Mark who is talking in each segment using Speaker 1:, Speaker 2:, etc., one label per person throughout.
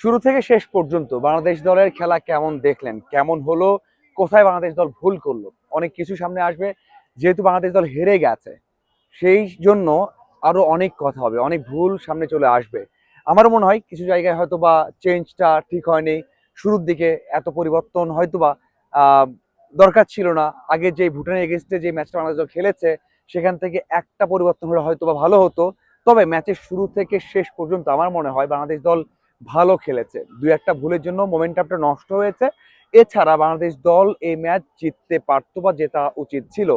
Speaker 1: শুরু থেকে শেষ পর্যন্ত বাংলাদেশ দলের খেলা কেমন দেখলেন? কেমন হলো? কোথায় বাংলাদেশ দল ভুল করল? অনেক কিছু সামনে আসবে। যেহেতু বাংলাদেশ দল হেরে গেছে, সেই জন্য আরও অনেক কথা হবে, অনেক ভুল সামনে চলে আসবে। আমার মনে হয় কিছু জায়গায় হয়তো বা চেঞ্জটা ঠিক হয়নি। শুরুর দিকে এত পরিবর্তন হয়তো বা দরকার ছিল না। আগে যে ভুটানের এগেনস্টে যে ম্যাচটা বাংলাদেশ দল খেলেছে, সেখান থেকে একটা পরিবর্তন হলে হয়তো বা ভালো হতো। তবে ম্যাচের শুরু থেকে শেষ পর্যন্ত আমার মনে হয় বাংলাদেশ দল ভালো খেলেছে। দুই একটা ভুলের জন্য মোমেন্টামটা নষ্ট হয়েছে। এছাড়া বাংলাদেশ দল এই ম্যাচ জিততে পারতো বা জেতা উচিত ছিল।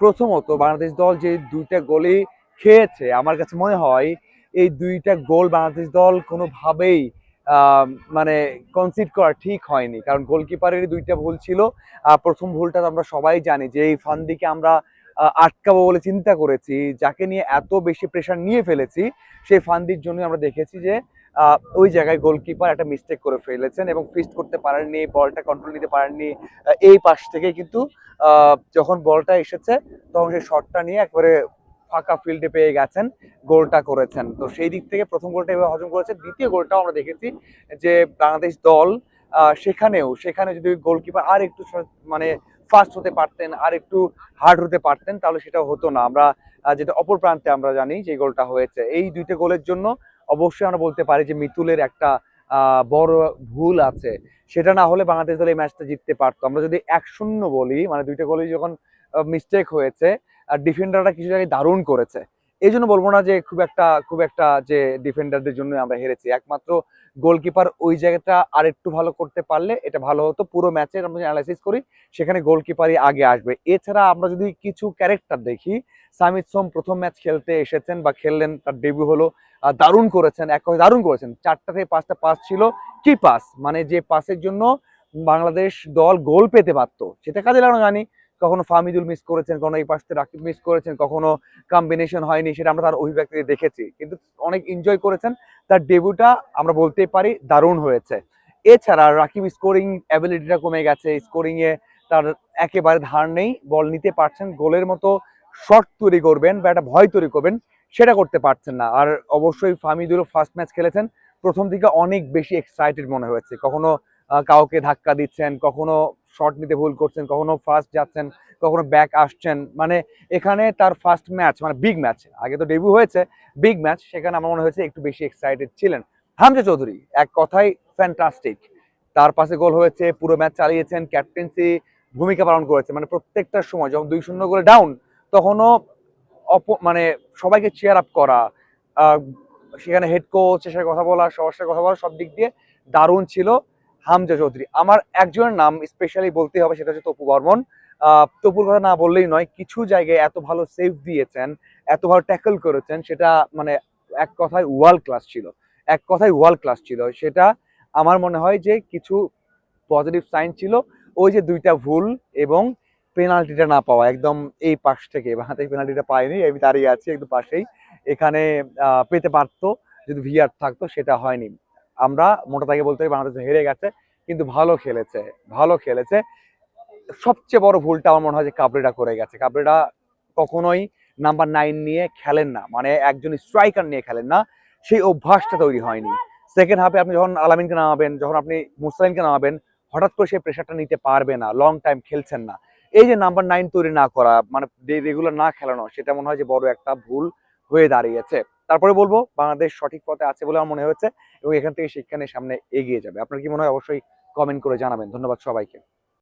Speaker 1: প্রথমত বাংলাদেশ দল যে দুইটা গোলই খেয়েছে আমার কাছে মনে হয় এই দুইটা গোল বাংলাদেশ দল কোনোভাবেই মানে কনসিড করা ঠিক হয়নি। কারণ গোলকিপারেরই দুইটা ভুল ছিল। আহ, প্রথম ভুলটা তো আমরা সবাই জানি যে এই ফান্দিকে আমরা আটকাবো বলে চিন্তা করেছি। যাকে নিয়ে এত বেশি প্রেশার নিয়ে ফেলেছি সেই ফান্দির জন্য আমরা দেখেছি যে ওই জায়গায় গোলকিপার একটা মিস্টেক করে ফেলেছেন এবং ফিস্ট করতে পারেননি, বলটা কন্ট্রোল নিতে পারেননি এই পাশ থেকে কিন্তু যখন বলটা এসেছে, তখন সেই শটটা নিয়ে একবারে ফাঁকা ফিল্ডে পেয়ে গেছেন, গোলটা করেছেন। তো সেই দিক থেকে প্রথম গোলটা এভাবে হজম করেছে। দ্বিতীয় গোলটাও আমরা দেখেছি যে বাংলাদেশ দল সেখানেও, সেখানে যদি গোলকিপার আর একটু মানে ফাস্ট হতে পারতেন, আর একটু হার্ড হতে পারতেন, তাহলে সেটা হতো না। আমরা যেটা অপর প্রান্তে আমরা জানি যে গোলটা হয়েছে। এই দুইটা গোলের জন্য অবশ্যই আমরা বলতে পারি যে মিতুলের একটা বড় ভুল আছে। সেটা না হলে বাংলাদেশ দল এই ম্যাচটা জিততে পারতো। আমরা যদি এক শূন্য বলি মানে দুইটা গোলই যখন মিস্টেক হয়েছে, আর ডিফেন্ডাররা কিছু জায়গায় দারুণ করেছে। এই জন্য বলব না যে খুব একটা খুব একটা যে ডিফেন্ডারদের জন্য আমরা হেরেছি। একমাত্র গোলকিপার ওই জায়গাটা আর একটু ভালো করতে পারলে এটা ভালো হতো। পুরো ম্যাচের আমরা অ্যানালাইসিস করি, সেখানে গোলকিপারই আগে আসবে। এছাড়া আমরা যদি কিছু ক্যারেক্টার দেখি সামিত সোম প্রথম ম্যাচ খেলতে এসেছেন বা খেললেন, তার ডেবিউ হলো দারুণ করেছেন, এক কথায় দারুণ করেছেন। চারটা থেকে পাঁচটা পাস ছিল, কি পাস মানে যে পাসের জন্য বাংলাদেশ দল গোল পেতে পারতো সেটা কাজে লাগানো জানি কখনো ফামিদুল মিস করেছেন, কখনো এই পাশ রাকিব মিস করেছেন, কখনো কম্বিনেশন হয়নি, সেটা আমরা তার অভিব্যক্তি দেখেছি। কিন্তু অনেক এনজয় করেছেন, তার ডেবিউটা আমরা বলতেই পারি দারুণ হয়েছে। এছাড়া রাকিব স্কোরিং অ্যাবিলিটিটা কমে গেছে স্কোরিংয়ে তার একেবারে ধার নেই বল নিতে পারছেন, গোলের মতো শট তৈরি করবেন বা একটা ভয় তৈরি করবেন, সেটা করতে পারছেন না। আর অবশ্যই ফামিদুলও ফার্স্ট ম্যাচ খেলেছেন, প্রথম দিকে অনেক বেশি এক্সাইটেড মনে হয়েছে। কখনো কাউকে ধাক্কা দিচ্ছেন, কখনো শর্ট নিতে ভুল করছেন, কখনো ফার্স্ট যাচ্ছেন, কখনো ব্যাক আসছেন। মানে এখানে তার ফার্স্ট ম্যাচ মানে বিগ ম্যাচ আগে তো ডেবিউ হয়েছে বিগ ম্যাচ সেখানে আমার মনে হয়েছে একটু বেশি এক্সাইটেড ছিলেন। হামজা চৌধুরী, এক কথাই ফ্যান্টাস্টিক তার পাশে গোল হয়েছে, পুরো ম্যাচ চালিয়েছেন ক্যাপ্টেন্সি ভূমিকা পালন করেছে। মানে প্রত্যেকটা সময় যখন দুই শূন্য গোলে ডাউন তখনও অপ মানে সবাইকে চেয়ার আপ করা সেখানে হেড কোচ এসে কথা বলা, সবার সাথে কথা বলা, সব দিক দিয়ে দারুণ ছিল হামজা চৌধুরী। আমার একজনের নাম স্পেশালি বলতে হবে, সেটা হচ্ছে তপু বর্মন। তপুর কথা না বললেই নয়, কিছু জায়গায় এত ভালো সেভ দিয়েছেন, এত ভালো ট্যাকল করেছেন, সেটা মানে এক কথায় ওয়ার্ল্ড ক্লাস ছিল। এক কথায় ওয়ার্ল্ড ক্লাস ছিল। সেটা আমার মনে হয় যে কিছু পজিটিভ সাইন ছিল। ওই যে দুইটা ভুল এবং পেনাল্টিটা না পাওয়া, একদম এই পাশ থেকে হাতে পেনাল্টিটা পাইনি, আমি দাঁড়িয়ে আছি একদম পাশেই। এখানে পেতে পারতো, যদি ভিআর থাকতো, সেটা হয়নি। আমরা মোটা তাকে বলতে পারি বাংলাদেশ হেরে গেছে, কিন্তু ভালো খেলেছে ভালো খেলেছে। সবচেয়ে বড় ভুলটা আমার মনে হয় যে কাবরেটা করে গেছে। কাবরেটা কখনোই নাম্বার নাইন নিয়ে খেলেন না মানে একজন স্ট্রাইকার নিয়ে খেলেন না, সেই অভ্যাসটা তৈরি হয়নি। সেকেন্ড হাফে আপনি যখন আলামিনকে নামাবেন, যখন আপনি মুসলাইনকে নামাবেন, হঠাৎ করে সেই প্রেশারটা নিতে পারবে না লং টাইম খেলছেন না। এই যে নাম্বার নাইন তৈরি না করা মানে রেগুলার না খেলানো, সেটা মনে হয় যে বড় একটা ভুল হয়ে দাঁড়িয়েছে। তারপরে বলব, বাংলাদেশ সঠিক পথে আছে বলে আমার মনে হয়েছে এবং এখান থেকে শিক্ষা নিয়ে সামনে এগিয়ে যাবে। আপনার কি মনে হয়? অবশ্যই কমেন্ট করে জানাবেন। ধন্যবাদ সবাইকে।